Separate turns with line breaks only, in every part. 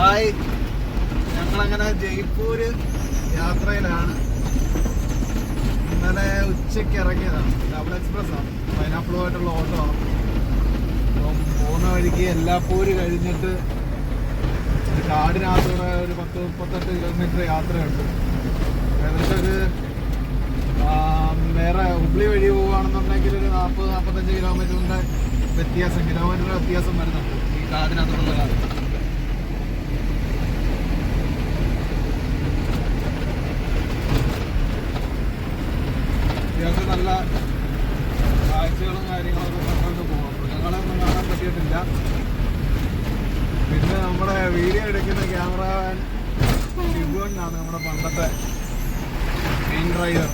Hi. ഞങ്ങളങ്ങനെ ജയ്പൂര് യാത്രയിലാണ്. ഇന്നലെ ഉച്ചയ്ക്ക് ഇറങ്ങിയതാണ്. ഡബിൾ എക്സ്പ്രസ് ആണ്. പൈനാപ്പിളുമായിട്ടുള്ള ഓട്ടോ ആണ്. അപ്പം പോകുന്ന വഴിക്ക് എല്ലാപ്പൂര് കഴിഞ്ഞിട്ട് ഒരു കാടിനകത്തൂടെ ഒരു പത്ത് മുപ്പത്തെട്ട് കിലോമീറ്റർ യാത്രയുണ്ട്. ഏകദേശം ഒരു വേറെ ഹുബ്ലി വഴി പോവുകയാണെന്നുണ്ടെങ്കിൽ ഒരു നാൽപ്പത് നാൽപ്പത്തഞ്ച് കിലോമീറ്ററിന്റെ വ്യത്യാസം കിലോമീറ്ററിന്റെ വ്യത്യാസം വരുന്നുണ്ട് ഈ കാടിനകത്തുള്ള കാട്. നല്ല കാഴ്ചകളും കാര്യങ്ങളൊക്കെ കണ്ടുകൊണ്ട് പോകാം മൃഗങ്ങളെയൊന്നും കാണാൻ പറ്റിയിട്ടില്ല. പിന്നെ നമ്മുടെ വീഡിയോ എടുക്കുന്ന ക്യാമറമാൻ ഷിബുവണ്ണാണ് നമ്മുടെ പണ്ടത്തെ മെയിൻ ഡ്രൈവർ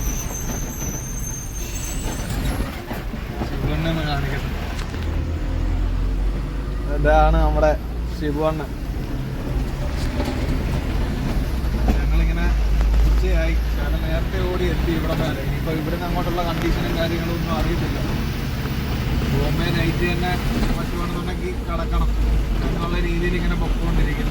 ഷിബുവണ്ണ കാണിക്കട്ടെ ഇതാണ് നമ്മുടെ ഷിബുവണ്ണൻ. നേരത്തെ ഓടി എത്തി ഇവിടെ വരെ ഇപ്പൊ ഇവിടുന്ന് അങ്ങോട്ടുള്ള കണ്ടീഷനും കാര്യങ്ങളും ഒന്നും അറിയത്തില്ല. ബോംബെ നൈറ്റ് തന്നെ പറ്റുവാണെന്നുണ്ടെങ്കിൽ കടക്കണം. എന്നുള്ള രീതിയിൽ ഇങ്ങനെ പൊക്കോണ്ടിരിക്കുന്നു.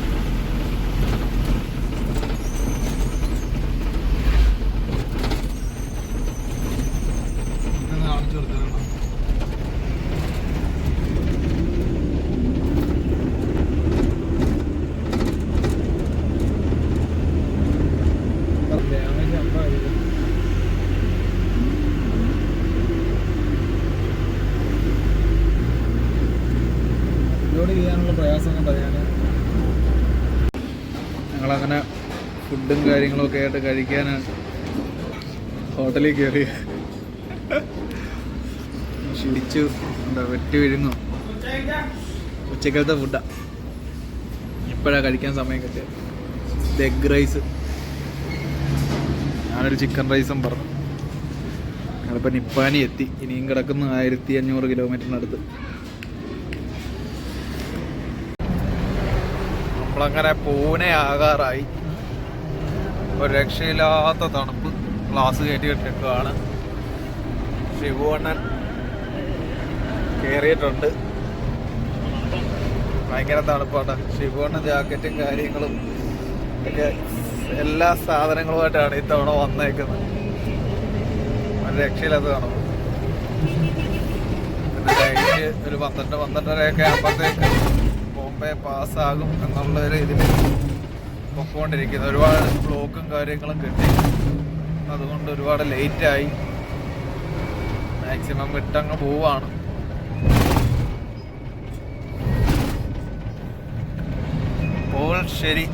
ജോലി ചെയ്യാനുള്ള പ്രയാസം കൊണ്ടാ ഞാൻ ഞങ്ങളങ്ങനെ ഫുഡും കാര്യങ്ങളും ഒക്കെ ആയിട്ട് കഴിക്കാൻ ഹോട്ടലിൽ കയറി ക്ഷീണിച്ചു. എന്താ വെട്ടി വിഴുങ്ങും. ഉച്ചക്കലത്തെ ഫുഡാ ഇപ്പോഴാണ് കഴിക്കാൻ സമയം കിട്ടിയത്. എഗ് റൈസ് ഞാനൊരു ചിക്കൻ റൈസും പറഞ്ഞു. ഞങ്ങളിപ്പോൾ നിപ്പാനി എത്തി. ഇനിയും കിടക്കുന്നു ആയിരത്തി അഞ്ഞൂറ് കിലോമീറ്ററിനടുത്ത് നമ്മളങ്ങനെ പൂനെ ആകാറായി. ഒരു രക്ഷയില്ലാത്ത തണുപ്പ്. ക്ലാസ് കയറ്റി ഇട്ടിരിക്കുകയാണ് ശിവണ്ണൻ കയറിയിട്ടുണ്ട് ഭയങ്കര തണുപ്പാണ്. ശിവണ്ണൻ ജാക്കറ്റും കാര്യങ്ങളും ഒക്കെ എല്ലാ സാധനങ്ങളുമായിട്ടാണ് ഇത്തവണ വന്നേക്കുന്നത്. ഒരു രക്ഷയില്ലാത്ത തണുപ്പ്. ഒരു പന്ത്രണ്ട് പന്ത്രണ്ടരയൊക്കെ ആകുമ്പോഴത്തേക്ക് ബോംബെ പാസ്സാകും എന്നുള്ള ഒരു ഇതിൽ പൊക്കോണ്ടിരിക്കുന്നത് ഒരുപാട് ബ്ലോക്കും കാര്യങ്ങളും കിട്ടി. അതുകൊണ്ട് ഒരുപാട് ലേറ്റായി. മാക്സിമം വിട്ടങ്ങ് പോവാണ്. ശരി.